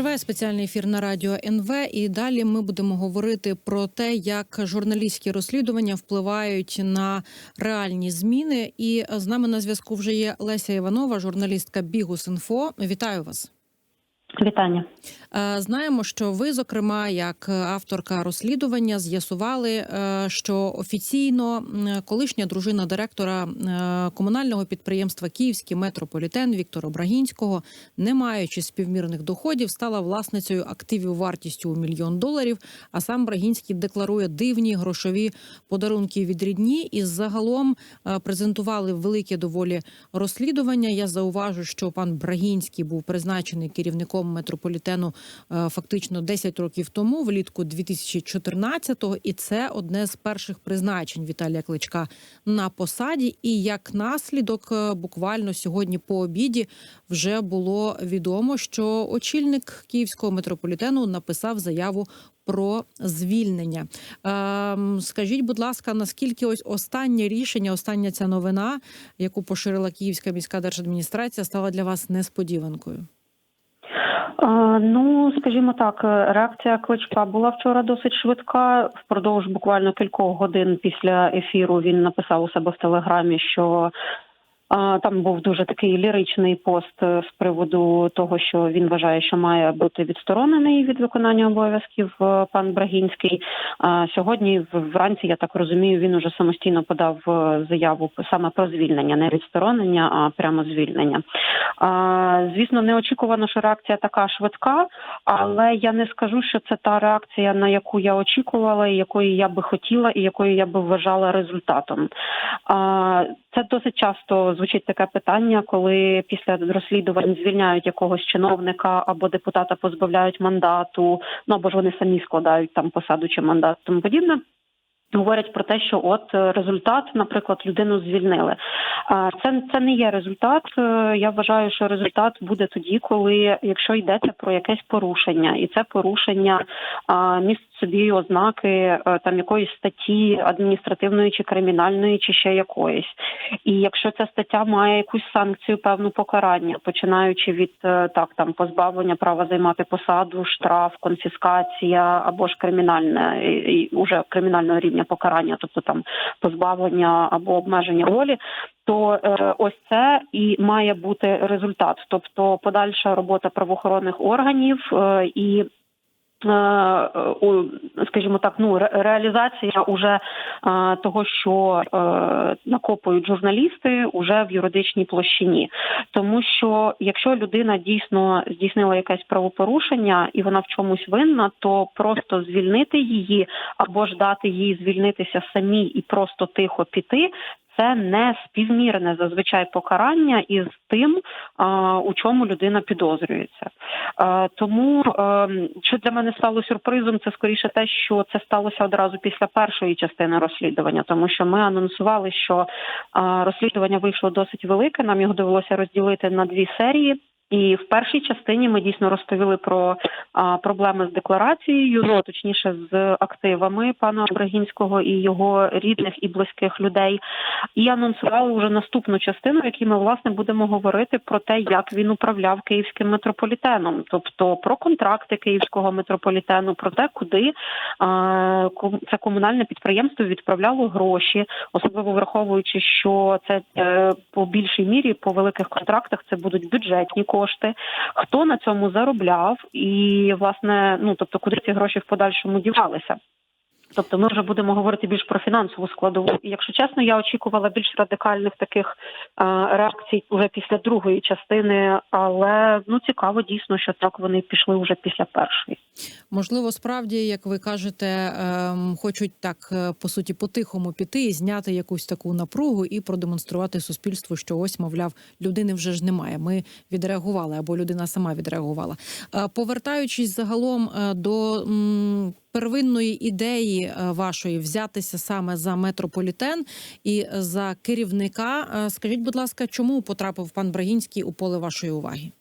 Триває спеціальний ефір на радіо НВ. І далі ми будемо говорити про те, як журналістські розслідування впливають на реальні зміни. І з нами на зв'язку вже є Леся Іванова, журналістка Бігус.Інфо. Вітаю вас. Вітання. Е, Знаємо, що ви, зокрема, як авторка розслідування, з'ясували, е, що офіційно колишня дружина директора е, комунального підприємства Київський метрополітен Віктора Брагінського, не маючи співмірних доходів, стала власницею активів вартістю у мільйон доларів. А сам Брагінський декларує дивні грошові подарунки від рідні. І загалом презентували велике доволі розслідування. Я зауважу, що пан Брагінський був призначений керівником метрополітену е, фактично 10 років тому, влітку 2014-го, і це одне з перших призначень Віталія Кличка на посаді. І як наслідок, е, буквально сьогодні по обіді вже було відомо, що очільник київського метрополітену написав заяву. Про звільнення, ем, скажіть, будь ласка, наскільки ось останнє рішення, остання ця новина, яку поширила Київська міська держадміністрація, стала для вас несподіванкою? Ну, скажімо так, е, реакція кличка була вчора досить швидка. Впродовж буквально кількох годин після ефіру він написав у себе в телеграмі, що там був дуже такий ліричний пост е, з приводу того, що він вважає, що має бути відсторонений від виконання обов'язків е, пан Брагінський. Сьогодні вранці, я так розумію, він уже самостійно подав е, заяву саме про звільнення, не відсторонення, а прямо звільнення. Звісно, неочікувано, що реакція така швидка, але я не скажу, що це та реакція, на яку я очікувала, і якої я би хотіла, і якою я би вважала результатом. Це досить часто звучить таке питання, коли після розслідувань звільняють якогось чиновника або депутата позбавляють мандату, ну або ж вони самі складають там посаду чи мандат, тому подібне. Говорять про те, що от е, результат, наприклад, людину звільнили. Це це не є результат. Е, Я вважаю, що результат буде тоді, коли якщо йдеться про якесь порушення, і це порушення в собі ознаки е, там якоїсь статті адміністративної чи кримінальної, чи ще якоїсь. І якщо ця стаття має якусь санкцію, певну покарання, починаючи від е, так там позбавлення права займати посаду, штраф, конфіскація або ж кримінальне і, уже кримінального рівня покарання, тобто там позбавлення або обмеження волі, то е, ось це і має бути результат, тобто подальша робота правоохоронних органів і. Е, Скажімо так, ну реалізація уже е, того, що е, накопують журналісти, уже в юридичній площині, тому що якщо людина дійсно здійснила якесь правопорушення і вона в чомусь винна, то просто звільнити її або ж дати їй звільнитися самій і просто тихо піти. Це не співмірне зазвичай покарання із тим, а, у чому людина підозрюється. Е, Тому е, що для мене стало сюрпризом, це скоріше те, що це сталося одразу після першої частини розслідування, тому що ми анонсували, що розслідування вийшло досить велике. Нам його довелося розділити на дві серії. І в першій частині ми дійсно розповіли про а, проблеми з декларацією, ну точніше з активами пана Брагінського і його рідних і близьких людей. І анонсували вже наступну частину, в якій ми власне будемо говорити про те, як він управляв київським метрополітеном, тобто про контракти київського метрополітену, про те, куди а, це комунальне підприємство відправляло гроші, особливо враховуючи, що це е, по більшій мірі по великих контрактах це будуть бюджетні кошти. Хто на цьому заробляв, і власне, ну тобто, куди ці гроші в подальшому дівалися. Тобто ми вже будемо говорити більш про фінансову складову. І якщо чесно, я очікувала більш радикальних таких реакцій вже після другої частини, але ну цікаво дійсно, що так вони пішли вже після першої. Можливо, справді, як ви кажете, ем, хочуть так е, по суті по-тихому піти і зняти якусь таку напругу і продемонструвати суспільству, що ось, мовляв, людини вже ж немає. Ми відреагували або людина сама відреагувала. Е, Повертаючись загалом е, до первинної ідеї е, вашої взятися саме за метрополітен і за керівника, е, скажіть, будь ласка, чому потрапив пан Брагінський у поле вашої уваги?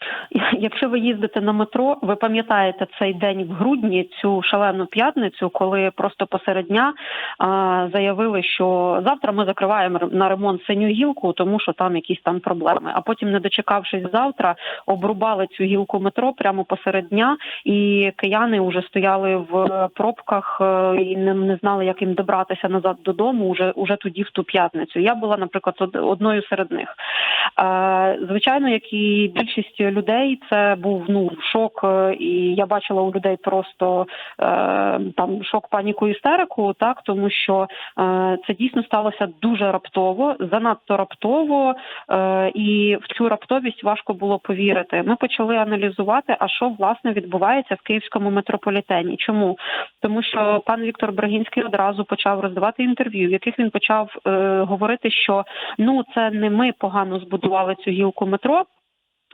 Якщо ви їздите на метро, ви пам'ятаєте цей день в грудні, цю шалену п'ятницю, коли просто посеред дня а, заявили, що завтра ми закриваємо на ремонт синю гілку, тому що там якісь там проблеми. А потім, не дочекавшись завтра, обрубали цю гілку метро прямо посеред дня, і кияни вже стояли в пробках е, і не, не знали, як їм добратися назад додому. Уже уже тоді, в ту п'ятницю. Я була, наприклад, од- одною серед них. Е, Звичайно, як і більшість людей, це був ну шок, е, і я бачила у людей просто е, там шок, паніку, істерику, так тому що е, це дійсно сталося дуже раптово, занадто раптово, е, і в цю раптовість важко було повірити. Ми почали аналізувати, а що власне відбувається в київському метрополітені. Чому? Тому що пан Віктор Брагінський одразу почав роздавати інтерв'ю, в яких він почав е, говорити, що ну це не ми погано збудували цю гілку метро.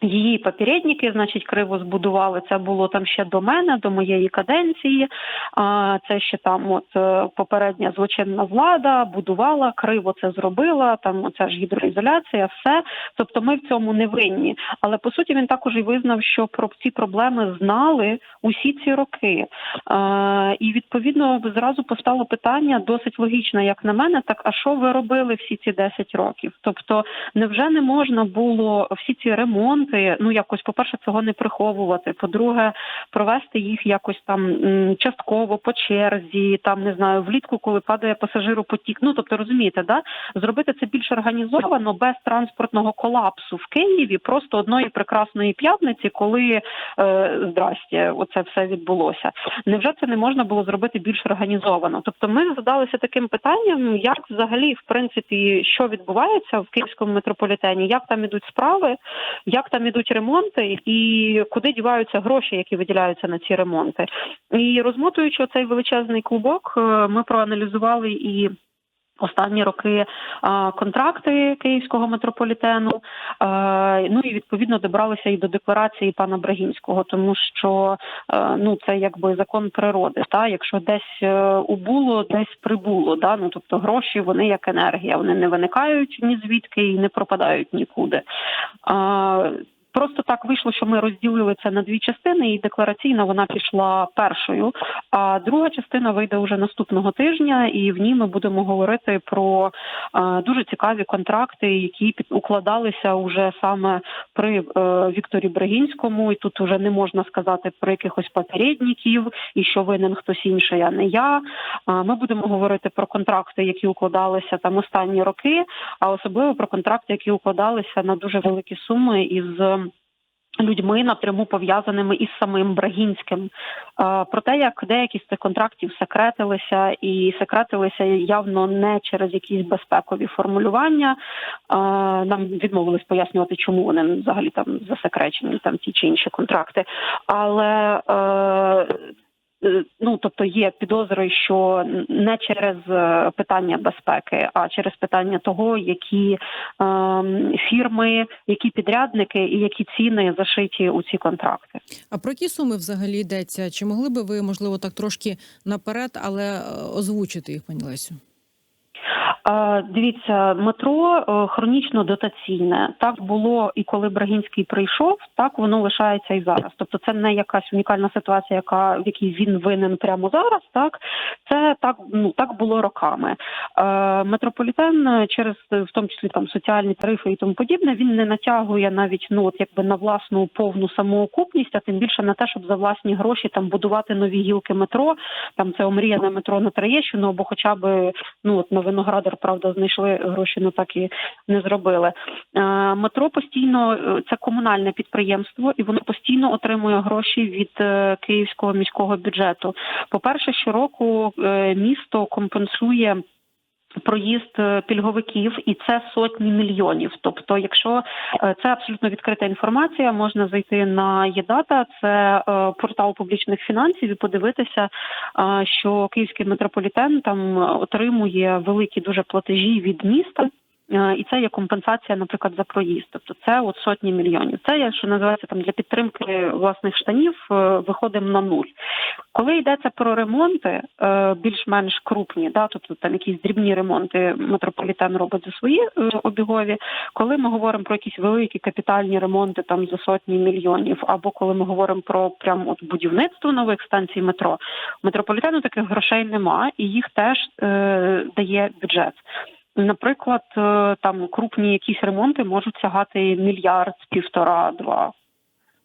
Її попередники, значить, криво збудували. Це було там ще до мене, до моєї каденції. А це ще там, от е, попередня злочинна влада будувала, криво це зробила. Там оця ж гідроізоляція, все. Тобто, ми в цьому не винні. Але по суті він також і визнав, що про ці проблеми знали усі ці роки. Е, і відповідно зразу постало питання досить логічне, як на мене, так а що ви робили всі ці 10 років? Тобто, невже не можна було всі ці ремонти, ну якось, по-перше, цього не приховувати. По-друге, провести їх якось там частково по черзі, там не знаю, влітку, коли падає пасажиропотік. Ну тобто, розумієте, да зробити це більш організовано без транспортного колапсу в Києві, просто одної прекрасної п'ятниці, коли е, здрасте, оце все відбулося. Невже це не можна було зробити більш організовано? Тобто, ми задалися таким питанням, як взагалі, в принципі, що відбувається в київському метрополітені, як там ідуть справи, як там ідуть ремонти, і куди діваються гроші, які виділяються на ці ремонти. І розмотуючи цей величезний клубок, е, ми проаналізували і. Останні роки а, контракти київського метрополітену, е, ну і відповідно добралися і до декларації пана Брагінського, тому що е, ну це якби закон природи. Та якщо десь е, убуло, десь прибуло. Да? Ну тобто гроші вони як енергія, вони не виникають ні звідки і не пропадають нікуди. Просто так вийшло, що ми розділили це на дві частини, і деклараційна вона пішла першою. А друга частина вийде уже наступного тижня, і в ній ми будемо говорити про е, дуже цікаві контракти, які укладалися уже саме при е, Вікторі Брагінському. І тут уже не можна сказати про якихось попередників і що винен хтось інший, а не я. Ми будемо говорити про контракти, які укладалися там останні роки, а особливо про контракти, які укладалися на дуже великі суми із людьми напряму пов'язаними із самим Брагінським. Е, Про те, як деякі з цих контрактів секретилися, і секретилися явно не через якісь безпекові формулювання. Е, Нам відмовились пояснювати, чому вони взагалі там засекречені, там ті чи інші контракти. Але е, ну тобто є підозри, що не через е, питання безпеки, а через питання того, які ем, фірми, які підрядники і які ціни зашиті у ці контракти. А про які суми взагалі йдеться? Чи могли би ви, можливо, так трошки наперед, але е, озвучити їх, пані Лесю? Дивіться, метро е, хронічно дотаційне. Так було і коли Брагінський прийшов, так воно лишається і зараз. Тобто, це не якась унікальна ситуація, яка в якій він винен прямо зараз. Так це так ну так було роками. Е, Метрополітен е, через в тому числі там соціальні тарифи і тому подібне. Він не натягує навіть ну от якби на власну повну самоокупність, а тим більше на те, щоб за власні гроші там будувати нові гілки метро. Там це омріяне метро на Троєщину, або хоча б ну от на виноградар, правда, знайшли гроші, але так і не зробили. Е, Метро постійно е, це комунальне підприємство, і воно постійно отримує гроші від е, київського міського бюджету. По перше, щороку місто компенсує. Проїзд е, пільговиків, і це сотні мільйонів. Тобто, якщо е, це абсолютно відкрита інформація, можна зайти на ЄДАТА, це е, портал публічних фінансів, і подивитися, що київський метрополітен там отримує великі дуже платежі від міста. Е, І це є компенсація, наприклад, за проїзд. Тобто це от сотні мільйонів. Це є, що називається там для підтримки власних штанів, е, виходимо на нуль. Коли йдеться про ремонти, е, більш-менш крупні, да, тобто там якісь дрібні ремонти метрополітен робить за свої обігові. Коли ми говоримо про якісь великі капітальні ремонти там за сотні мільйонів, або коли ми говоримо про прям от будівництво нових станцій метро, метрополітену таких грошей нема, і їх теж е, дає бюджет. Наприклад, е, там крупні якісь ремонти можуть сягати мільярд, півтора, два. Е,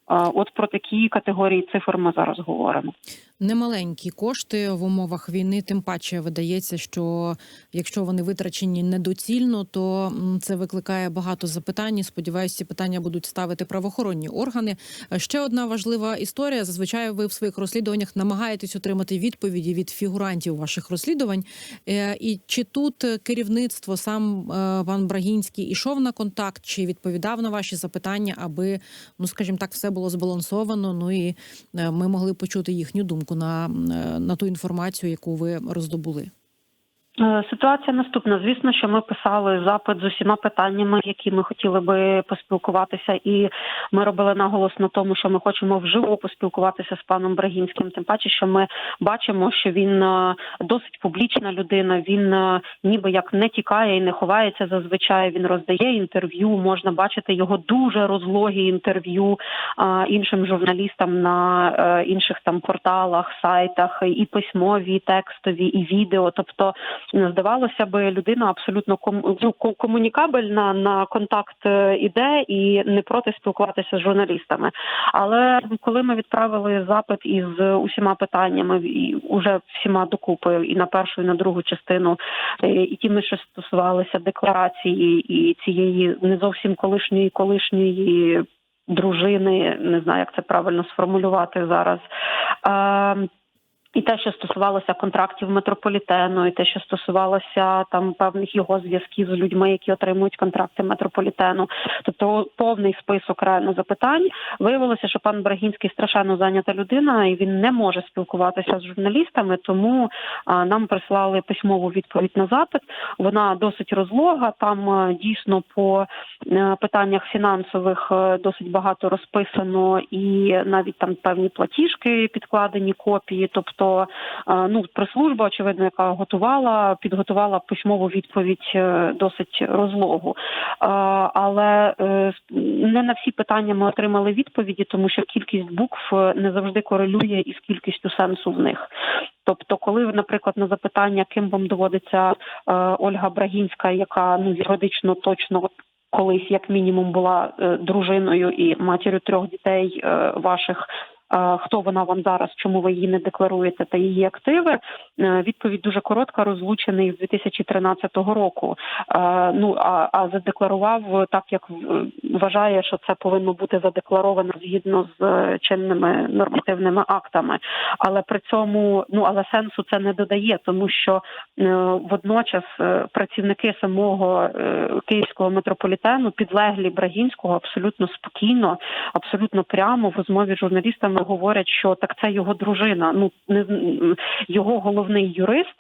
От про такі категорії цифр ми зараз говоримо. Немаленькі кошти в умовах війни, тим паче видається, що якщо вони витрачені недоцільно, то це викликає багато запитань. І, Сподіваюся, ці питання будуть ставити правоохоронні органи. Е, Ще одна важлива історія. Зазвичай ви в своїх розслідуваннях намагаєтесь отримати відповіді від фігурантів ваших розслідувань. Е, І чи тут керівництво, сам е, пан Брагінський ішов на контакт, чи відповідав на ваші запитання, аби ну, скажімо так, все було збалансовано. Ну і ми могли почути їхню думку на, е, на ту інформацію, яку ви роздобули. Е, Ситуація наступна. Звісно, що ми писали запит з усіма питаннями, які ми хотіли би поспілкуватися, і ми робили наголос на тому, що ми хочемо вживу поспілкуватися з паном Брагінським. Тим паче, що ми бачимо, що він е, досить публічна людина. Він е, ніби як не тікає і не ховається. Зазвичай він роздає інтерв'ю. Можна бачити його дуже розлогі інтерв'ю іншим журналістам на інших там порталах, сайтах, і письмові, і текстові, і відео. Тобто здавалося би, людина абсолютно ком, ну, комунікабельна на контакт е, іде і не проти спілкуватися з журналістами. Але коли ми відправили запит із усіма питаннями і уже всіма докупи, і на першу, і на другу частину, е, і тими, що стосувалися декларації і цієї не зовсім колишньої колишньої дружини, не знаю, як це правильно сформулювати зараз. І те, що стосувалося контрактів метрополітену, і те, що стосувалося там певних його зв'язків з людьми, які отримують контракти метрополітену, тобто повний список реально запитань. Виявилося, що пан Брагінський страшенно зайнята людина, і він не може спілкуватися з журналістами. Тому нам прислали письмову відповідь на запит. Вона досить розлога. Там дійсно по е, питаннях фінансових е, досить багато розписано, і навіть там певні платіжки підкладені копії. Тобто, е, ну прес-служба, очевидно, яка готувала, підготувала письмову відповідь е, досить розлогу. Е, Але не на всі питання ми отримали відповіді, тому що кількість букв не завжди корелює із кількістю сенсу в них. Тобто, коли, наприклад, на запитання, ким вам доводиться Ольга Брагінська, яка ну юридично точно колись як мінімум була дружиною і матір'ю трьох дітей ваших. Хто вона вам зараз, чому ви її не декларуєте та її активи? Е, Відповідь дуже коротка, розлучений з 2013 року. Е, Ну а, а задекларував так, як вважає, що це повинно бути задекларовано згідно з е, чинними нормативними актами. Але при цьому ну але сенсу це не додає, тому що водночас працівники самого київського метрополітену підлеглі Брагінського абсолютно спокійно, абсолютно прямо в розмові з журналістами говорять, що так це його дружина. Ну не його головний юрист.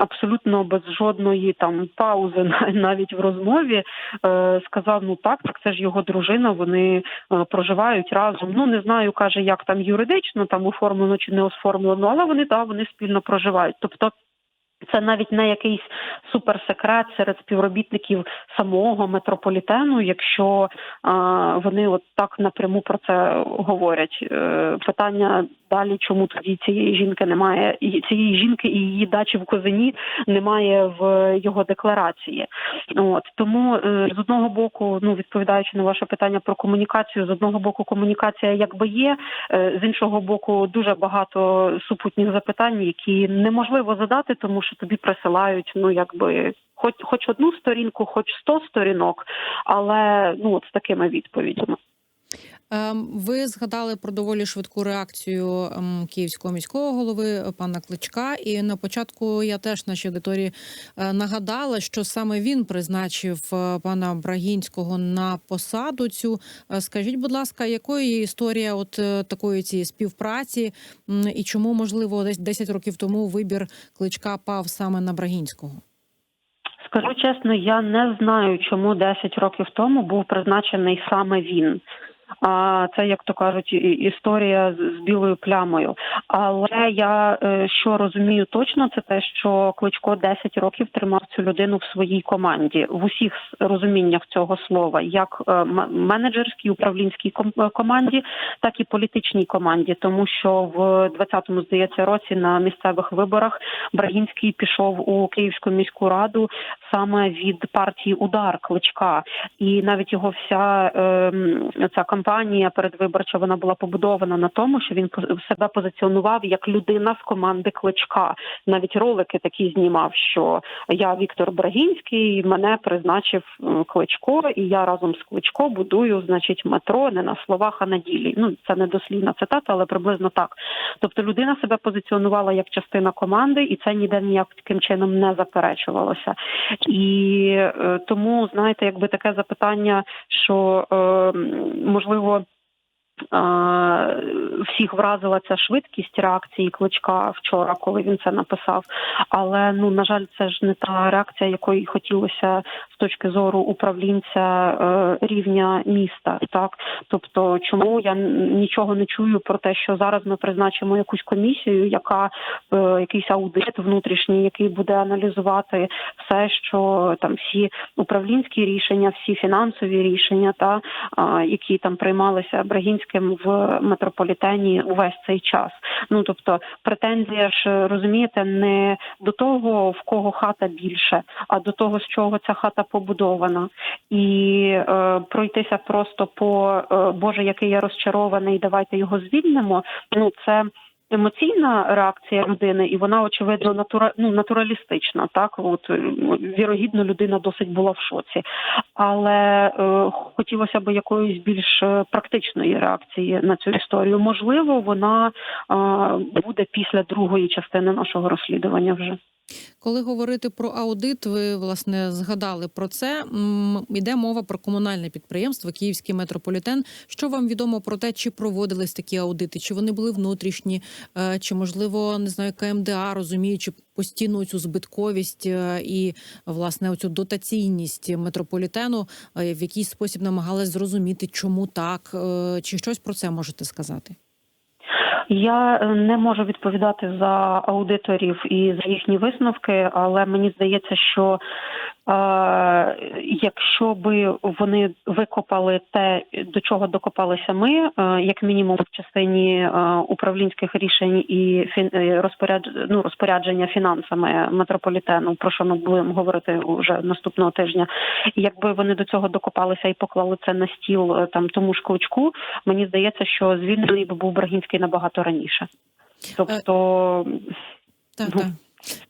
Абсолютно без жодної там паузи навіть в розмові е, сказав: ну так, так це ж його дружина. Вони е, проживають разом. Ну не знаю, каже, як там юридично там оформлено чи не оформлено, але вони так, вони спільно проживають. Тобто. Це навіть не якийсь суперсекрет серед співробітників самого метрополітену, якщо а, вони от так напряму про це говорять. Е, питання далі, чому тоді цієї жінки немає, цієї жінки і її дачі в Козині немає в його декларації. От тому е, з одного боку, ну відповідаючи на ваше питання про комунікацію, з одного боку комунікація якби є, е, з іншого боку, дуже багато супутніх запитань, які неможливо задати, тому що тобі присилають, ну якби. Хоч хоч одну сторінку, хоч сто сторінок, але ну от з такими відповідями. Ем, Ви згадали про доволі швидку реакцію ем, київського міського голови е, пана Кличка. І на початку я теж нашій аудиторії е, нагадала, що саме він призначив е, пана Брагінського на посаду. Цю скажіть, будь ласка, якою є історія от такої цієї співпраці, і чому можливо десь 10 років тому вибір кличка пав саме на Брагінського? Скажу чесно, я не знаю, чому 10 років тому був призначений саме він. А це, як то кажуть, історія з- білою плямою. Але я е, що розумію точно, це те, що Кличко 10 років тримав цю людину в своїй команді. В усіх розуміннях цього слова, як е, менеджерській управлінській е, команді, так і політичній команді, тому що в 20-му, здається році на місцевих виборах Брагінський пішов у Київську міську раду саме від партії Удар Кличка, і навіть його вся ця кампанія передвиборча вона була побудована на тому, що він себе позиціонував як людина з команди Кличка. Навіть ролики такі знімав, що я Віктор Брагінський, мене призначив е, Кличко, і я разом з Кличко будую, значить, метро не на словах, а на ділі. Ну це не дослівна цитата, але приблизно так. Тобто людина себе позиціонувала як частина команди, і це ніде ніяким чином не заперечувалося. І е, тому, знаєте, якби таке запитання, що е, м, можливо. Всіх вразила ця швидкість реакції кличка вчора, коли він це написав. Але ну на жаль, це ж не та реакція, якої хотілося з точки зору управлінця е, рівня міста. Так, тобто, чому я нічого не чую про те, що зараз ми призначимо якусь комісію, яка е, якийсь аудит внутрішній, який буде аналізувати все, що там всі управлінські рішення, всі фінансові рішення, та які там приймалися Брагінським в метрополітені увесь цей час. Ну тобто, претензія ж розумієте, не до того в кого хата більше, а до того, з чого ця хата побудована, і е, пройтися просто по е, Боже, який я розчарований, давайте його звільнимо. Ну це емоційна реакція людини, і вона очевидно натура, ну, натуралістична. Так, от е, вірогідно, людина досить була в шоці, але е, хотілося б якоїсь більш е, практичної реакції на цю історію. Можливо, вона е, буде після другої частини нашого розслідування вже. Коли говорити про аудит, ви власне згадали про це. Йде мова про комунальне підприємство Київський метрополітен. Що вам відомо про те, чи проводились такі аудити, чи вони були внутрішні, е, чи можливо не знаю, КМДА, розуміючи постійну цю збитковість е, і власне оцю дотаційність метрополітену, е, в якийсь спосіб намагалась зрозуміти, чому так, чи щось про це можете сказати? Я е, не можу відповідати за аудиторів і за їхні висновки, але мені здається, що якщо би вони викопали те, до чого докопалися ми, е, як мінімум в частині е, управлінських рішень і е, ну, розпорядження фінансами метрополітену, про що ми будемо говорити вже наступного тижня, якби вони до цього докопалися і поклали це на стіл там тому ж кличку, мені здається, що звільнений би був Брагінський набагато раніше. Тобто, Так, Ну. так.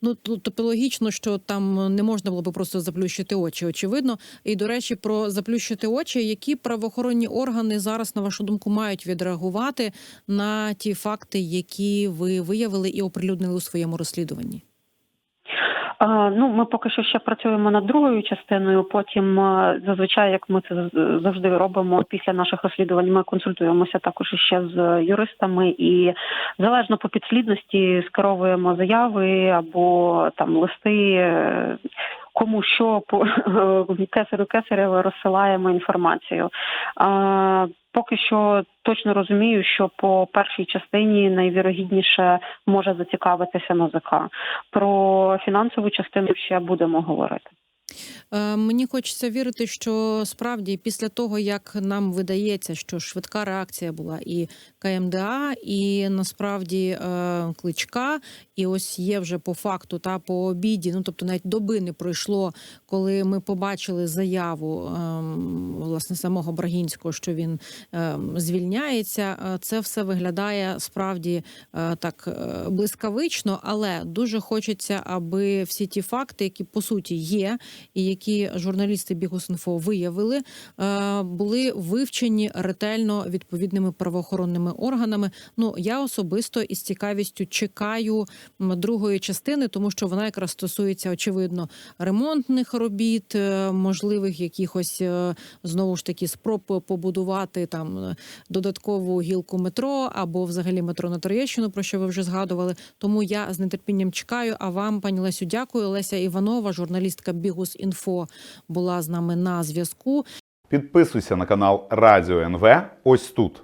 Ну тобто логічно, що там не можна було би просто заплющити очі, очевидно. І до речі, про заплющити очі, які правоохоронні органи зараз, на вашу думку, мають відреагувати на ті факти, які ви виявили і оприлюднили у своєму розслідуванні? Ну, ми поки що ще працюємо над другою частиною. Потім зазвичай, як ми це завжди робимо після наших розслідувань, ми консультуємося також ще з юристами і залежно по підслідності скеровуємо заяви або там листи. Кому що по кесарю кесарєва розсилаємо інформацію. А, поки що точно розумію, що по першій частині найвірогідніше може зацікавитися НОЗК. Про фінансову частину ще будемо говорити. Е, Мені хочеться вірити, що справді після того, як нам видається, що швидка реакція була і КМДА, і насправді е, кличка, і ось є вже по факту та по обіді. Ну тобто навіть доби не пройшло, коли ми побачили заяву ем, власне самого Брагінського, що він ем, звільняється. Е, Це все виглядає справді так блискавично, але дуже хочеться, аби всі ті факти, які по суті є, і які журналісти Бігус.Інфо виявили, е, були вивчені ретельно відповідними правоохоронними органами. Ну я особисто із цікавістю чекаю другої частини, тому що вона якраз стосується очевидно ремонтних робіт, е, можливих якихось е, знову ж таки спроб побудувати там додаткову гілку метро або взагалі метро на Троєщину, про що ви вже згадували. Тому я з нетерпінням чекаю. А вам, пані Лесю, дякую. Леся Іванова, журналістка Бігус.Інфо, була з нами на зв'язку. Підписуйся на канал Радіо НВ ось тут.